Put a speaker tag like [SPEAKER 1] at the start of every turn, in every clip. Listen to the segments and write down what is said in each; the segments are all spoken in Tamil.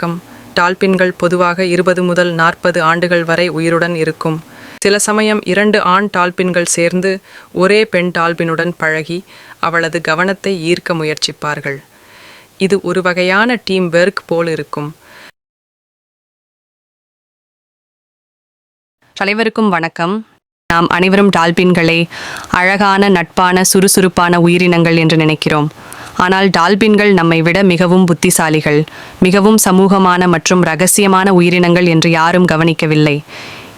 [SPEAKER 1] பழக்கம். டால்பின்கள் பொதுவாக இருபது முதல் நாற்பது ஆண்டுகள் வரை உயிருடன் இருக்கும். சில சமயம் இரண்டு ஆண் டால்பின்கள் சேர்ந்து ஒரே பெண் டால்பினுடன் பழகி அவளது கவனத்தை ஈர்க்க முயற்சிப்பார்கள். இது ஒரு வகையான டீம் ஒர்க் போல் இருக்கும்.
[SPEAKER 2] தலைவருக்கும் வணக்கம். நாம் அனைவரும் டால்பின்களை அழகான நட்பான சுறுசுறுப்பான உயிரினங்கள் என்று நினைக்கிறோம். ஆனால் டால்பின்கள் நம்மை விட மிகவும் புத்திசாலிகள் மிகவும் சமூகமான மற்றும் ரகசியமான உயிரினங்கள் என்று யாரும் கவனிக்கவில்லை.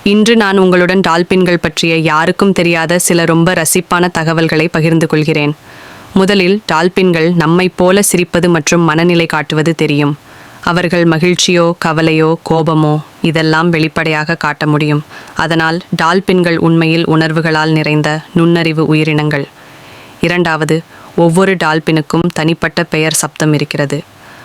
[SPEAKER 2] இன்று நான் உங்களுடன் டால்பின்கள் பற்றிய யாருக்கும் தெரியாத சில ரொம்ப ரசிப்பான தகவல்களை பகிர்ந்து கொள்கிறேன். முதலில் டால்பின்கள் நம்மைப் போல சிரிப்பது மற்றும் மனநிலை காட்டுவது தெரியும். அவர்கள் மகிழ்ச்சியோ கவலையோ கோபமோ இதெல்லாம் வெளிப்படையாக காட்ட முடியும். அதனால் டால்பின்கள் உண்மையில் உணர்வுகளால் நிறைந்த நுண்ணறிவு உயிரினங்கள். இரண்டாவது ஒவ்வொரு டால்பினுக்கும் தனிப்பட்ட பெயர் சப்தம் இருக்கிறது.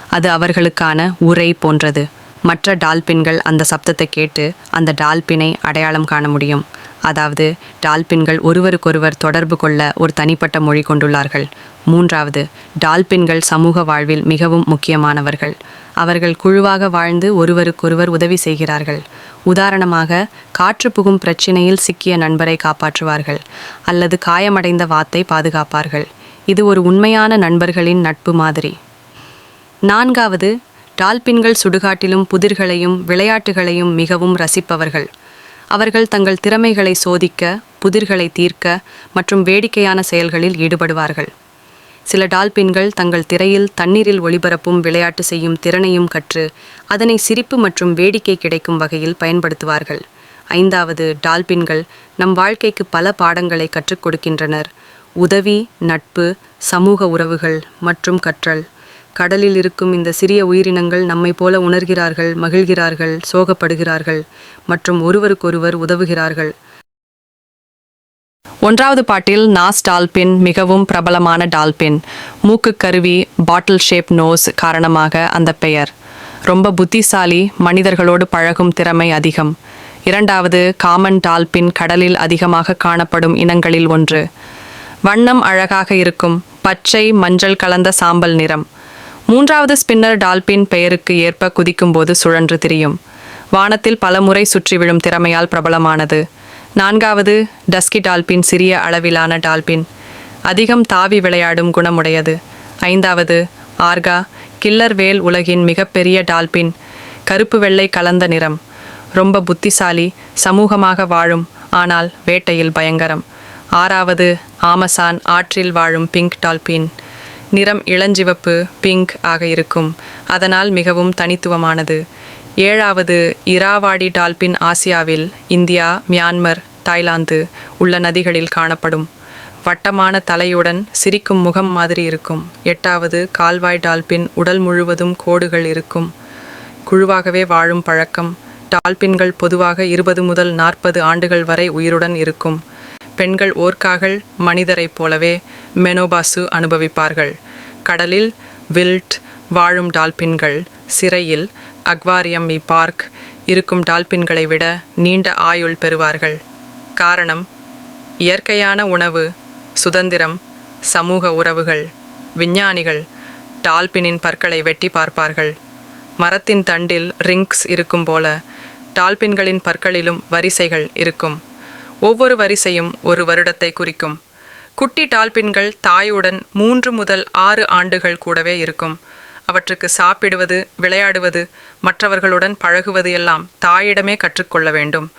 [SPEAKER 2] அது அவர்களுக்கான உரை போன்றது. மற்ற டால்பின்கள் அந்த சப்தத்தை கேட்டு அந்த டால்பினை அடையாளம் காண முடியும். அதாவது டால்பின்கள் ஒருவருக்கொருவர் தொடர்பு கொள்ள ஒரு தனிப்பட்ட மொழி கொண்டுள்ளார்கள். மூன்றாவது டால்பின்கள் சமூக வாழ்வில் மிகவும் முக்கியமானவர்கள். அவர்கள் குழுவாக வாழ்ந்து ஒருவருக்கொருவர் உதவி செய்கிறார்கள். உதாரணமாக காற்று புகும் பிரச்சினையில் சிக்கிய நண்பரை காப்பாற்றுவார்கள். அல்லது காயமடைந்த வாத்தை பாதுகாப்பார்கள். இது ஒரு உண்மையான நண்பர்களின் நட்பு மாதிரி. நான்காவது டால்பின்கள் சுடுகாட்டிலும் புதிர்களையும் விளையாட்டுகளையும் மிகவும் ரசிப்பவர்கள். அவர்கள் தங்கள் திறமைகளை சோதிக்க புதிர்களை தீர்க்க மற்றும் வேடிக்கையான செயல்களில் ஈடுபடுவார்கள். சில டால்பின்கள் தங்கள் திரையில் தண்ணீரில் ஒளிபரப்பும் விளையாட்டு செய்யும் திறனையும் கற்று அதனை சிரிப்பு மற்றும் வேடிக்கை கிடைக்கும் வகையில் பயன்படுத்துவார்கள். ஐந்தாவது டால்பின்கள் நம் வாழ்க்கைக்கு பல பாடங்களை கற்றுக் கொடுக்கின்றனர். உதவி நட்பு சமூக உறவுகள் மற்றும் கற்றல். கடலில் இருக்கும் இந்த சிறிய உயிரினங்கள் நம்மை போல உணர்கிறார்கள் மகிழ்கிறார்கள் சோகப்படுகிறார்கள் மற்றும் ஒருவருக்கொருவர் உதவுகிறார்கள். ஒன்றாவது பாட்டில் நாஸ் டால்பின் மிகவும் பிரபலமான டால்பின். மூக்கு கருவி பாட்டில் ஷேப் நோஸ் காரணமாக அந்த பெயர். ரொம்ப புத்திசாலி மனிதர்களோடு பழகும் திறமை அதிகம். இரண்டாவது காமன் டால்பின் கடலில் அதிகமாக காணப்படும் இனங்களில் ஒன்று. வண்ணம் அழகாக இருக்கும் பச்சை மஞ்சள் கலந்த சாம்பல் நிறம். மூன்றாவது ஸ்பின்னர் டால்பின் பெயருக்கு ஏற்ப குதிக்கும்போது சுழன்று திரியும். வானத்தில் பலமுறை சுற்றி விழும் திறமையால் பிரபலமானது. நான்காவது டஸ்கி டால்பின் சிறிய அளவிலான டால்பின். அதிகம் தாவி விளையாடும் குணமுடையது. ஐந்தாவது ஆர்கா கில்லர் வேல் உலகின் மிகப்பெரிய டால்பின். கருப்பு வெள்ளை கலந்த நிறம். ரொம்ப புத்திசாலி சமூகமாக வாழும் ஆனால் வேட்டையில் பயங்கரம். ஆறாவது ஆமசான் ஆற்றில் வாழும் பிங்க் டால்பின். நிறம் இளஞ்சிவப்பு பிங்க் ஆக இருக்கும். அதனால் மிகவும் தனித்துவமானது. ஏழாவது இராவாடி டால்பின் ஆசியாவில் இந்தியா மியான்மர் தாய்லாந்து உள்ள நதிகளில் காணப்படும். வட்டமான தலையுடன் சிரிக்கும் முகம் மாதிரி இருக்கும். எட்டாவது கால்வாய் டால்பின் உடல் முழுவதும் கோடுகள் இருக்கும். குழுவாகவே வாழும் பழக்கம். டால்பின்கள் பொதுவாக இருபது முதல் நாற்பது ஆண்டுகள் வரை உயிருடன் இருக்கும். பெண்கள் ஓர்க்காகள் மனிதரைப் போலவே மெனோபாசு அனுபவிப்பார்கள். கடலில் வில்ட் வாழும் டால்பின்கள் சிறையில் அக்வாரியம் இ பார்க் இருக்கும் டால்பின்களை விட நீண்ட ஆயுள் பெறுவார்கள். காரணம் இயற்கையான உணவு சுதந்திரம் சமூக உறவுகள் விஞ்ஞானிகள் டால்பினின் பற்களை வெட்டி பார்ப்பார்கள். மரத்தின் தண்டில் ரிங்க்ஸ் இருக்கும் போல டால்பின்களின் பற்களிலும் வரிசைகள் இருக்கும். ஒவ்வொரு வரிசையும் ஒரு வருடத்தை குறிக்கும். குட்டி டால்பின்கள் தாயுடன் மூன்று முதல் ஆறு ஆண்டுகள் கூடவே இருக்கும். அவற்றுக்கு சாப்பிடுவது விளையாடுவது மற்றவர்களுடன் பழகுவது எல்லாம் தாயிடமே கற்றுக்கொள்ள வேண்டும்.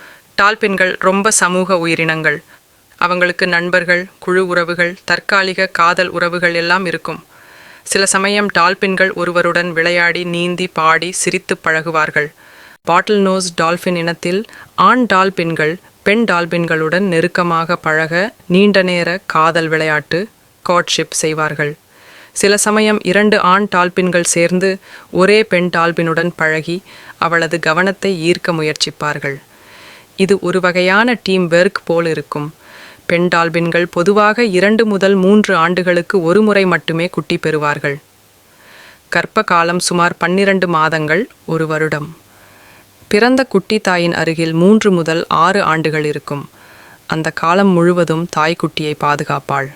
[SPEAKER 2] டால்பின்கள் ரொம்ப சமூக உயிரினங்கள். அவங்களுக்கு நண்பர்கள் குழு உறவுகள் தற்காலிக காதல் உறவுகள் எல்லாம் இருக்கும். சில சமயம் டால்பின்கள் ஒருவருடன் விளையாடி நீந்தி பாடி சிரித்து பழகுவார்கள். பாட்டில் நோஸ் டால்பின் இனத்தில் ஆண் டால்பின்கள் பெண் டால்பின்களுடன் நெருக்கமாக பழக நீண்ட நேர காதல் விளையாட்டு காட்ஷிப் செய்வார்கள். சில சமயம் இரண்டு ஆண் டால்பின்கள் சேர்ந்து ஒரே பெண் டால்பினுடன் பழகி அவளது கவனத்தை ஈர்க்க முயற்சிப்பார்கள். இது ஒரு வகையான டீம் ஒர்க் போல் இருக்கும். பெண் டால்பின்கள் பொதுவாக இரண்டு முதல் மூன்று ஆண்டுகளுக்கு ஒரு முறை மட்டுமே குட்டி பெறுவார்கள். கர்ப்ப காலம் சுமார் பன்னிரண்டு மாதங்கள் ஒரு வருடம். பிறந்த குட்டி தாயின் அருகில் மூன்று முதல் ஆறு ஆண்டுகள் இருக்கும். அந்த காலம் முழுவதும் தாய்க்குட்டியை பாதுகாப்பாள்.